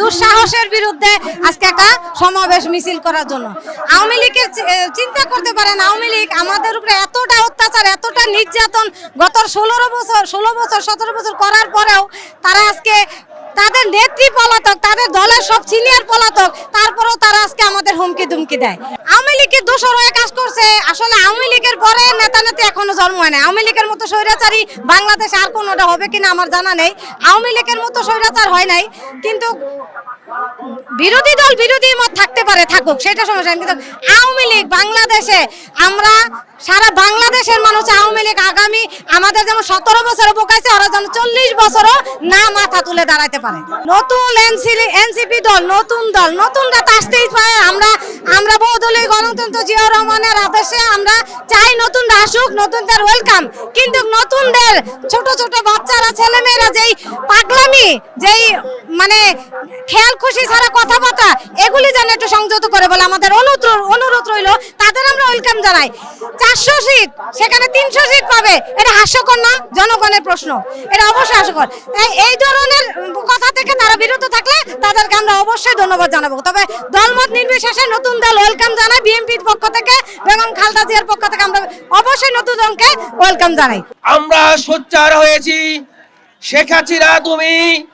দুঃসাহসের বিরুদ্ধে আজকে একটা সমাবেশ মিছিল করার জন্য। আওয়ামী লীগের চিন্তা করতে পারেন, আওয়ামী লীগ আমাদের উপরে এতটা অত্যাচার, এতটা নির্যাতন গত ষোলো বছর ষোলো বছর, সতেরো বছর করার পরেও তারা আজকে তাদের নেত্রী পলাতক, তাদের দলের সব সিনিয়র পলাতক, তারপরেও তারা আজকে আমাদের হুমকি ধুমকি দেয়। আওয়ামী লীগের দোষর হয়ে কাজ করছে। আসলে আওয়ামী লীগের পরে নেতা নেত্রী এখনও জন্ম হয় না আওয়ামী লীগের মতো স্বৈরাচারী বাংলাদেশে আর কোনোটা হবে কিনা আমার জানা নেই। আওয়ামী লীগের মতো স্বৈরাচার হয় নাই। কিন্তু বিরোধী দল বিরোধী মত থাকতে পারে, থাকুক, সেটা সমস্যা। কিন্তু আওয়ামী লীগ, বাংলাদেশে আমরা সারা বাংলাদেশের মানুষ আওয়ামী লীগ আগামী আমাদের যেমন সতেরো বছর বোকাইছে ওরা যেন চল্লিশ বছরও না মাথা তুলে দাঁড়াতে পারে নতুন এনসিপি এনসিপি দল, নতুন দল, নতুনরা তো আসতেই পারে আমরা আমরা বহুদলীয় গণতন্ত্র, জিয়া রহমানের আদেশে আমরা চাই নতুনরা আসুক নতুনদের ওয়েলকাম কিন্তু নতুনদের, ছোট ছোট বাচ্চারা, ছেলেমেয়েরা যেই পাগলামি, যেই মানে খেয়াল খুশি ছাড়া কথাবার্তা, এগুলি যেন একটু সংযত করে বলে আমাদের অনুরোধ অনুরোধ রইল। তাদের আমরা ওয়েলকাম জানাই। চারশো সিট সেখানে তিনশো সিট পাবে। এটা হাস্যকর না? জনগণের প্রশ্ন। এটা অবশ্যই হাস্যকর। এই- ধরনের কথা থেকে তারা বিরত থাকলে তাদেরকে আমরা অবশ্যই ধন্যবাদ জানাব। তবে দলমত নির্বিশেষে নতুন দল ওয়েলকাম জানাই বিএনপির পক্ষ থেকে, বেগম খালদা জিয়ার পক্ষ থেকে আমরা অবশ্যই নতুন দলকে ওয়েলকাম জানাই। আমরা সোচ্চার হয়েছি। শেখ হাসিনা, তুমি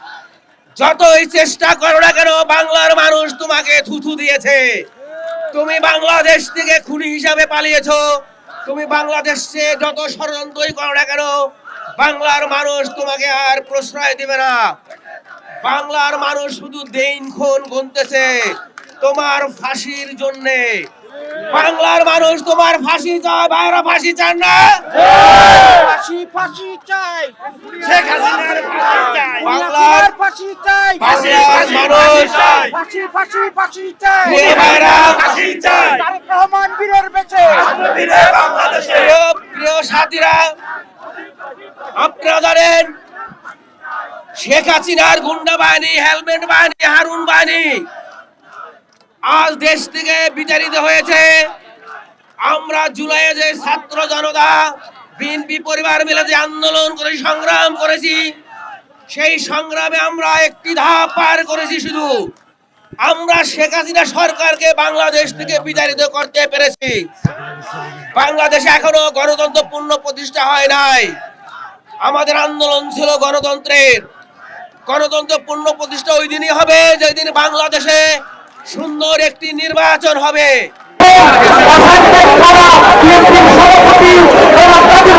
যতই চেষ্টা করো না কেন, বাংলার মানুষ তোমাকে থুথু দিয়েছে। তুমি বাংলাদেশ থেকে খুনি হিসাবে পালিয়েছো। তুমি বাংলাদেশে যত ষড়যন্ত্রই করো না কেন, বাংলার মানুষ তোমাকে আর প্রশ্রয় দিবে না। বাংলার মানুষ শুধু দিন খুন গুনতেছে তোমার ফাঁসির জন্যে। বাংলার মানুষ তোমার ফাঁসি চায়, বাইরে ফাঁসি চান না। ফাঁসি ফাঁসি চাই। শেখ হাসিনার ফাঁসি চাই। বাংলার বাংলার ফাঁসি চাই। বাংলার মানুষ ফাঁসি ফাঁসি ফাঁসি চাই। প্রিয় ভাইরা, তারেক রহমান বীরের বেঁচে। প্রিয় প্রিয় সাথীরা আপনারা জানেন শেখ হাসিনার গুন্ডা বাহিনী হেলমেট বাহিনী হারুন বাহিনী আজ দেশ থেকে বিতাড়িত হয়েছে। আমরা জুলাইয়ে যে ছাত্র জনতা বিএনপি পরিবার মিলে যে আন্দোলন করে, সংগ্রাম করেছি, সেই সংগ্রামে আমরা একটি ধাপ পার করেছি শুধু। আমরা শেখ হাসিনা সরকারকে বাংলাদেশ থেকে বিতাড়িত করতে পেরেছি। বাংলাদেশে এখনও গণতন্ত্র পূর্ণ প্রতিষ্ঠা হয় নাই। আমাদের আন্দোলন ছিল গণতন্ত্রের। গণতন্ত্র পূর্ণ প্রতিষ্ঠা ওই দিনই হবে, যেদিন বাংলাদেশে সুন্দর একটি নির্বাচন হবে। তারা বিএনপির সভাপতি তারা তাদের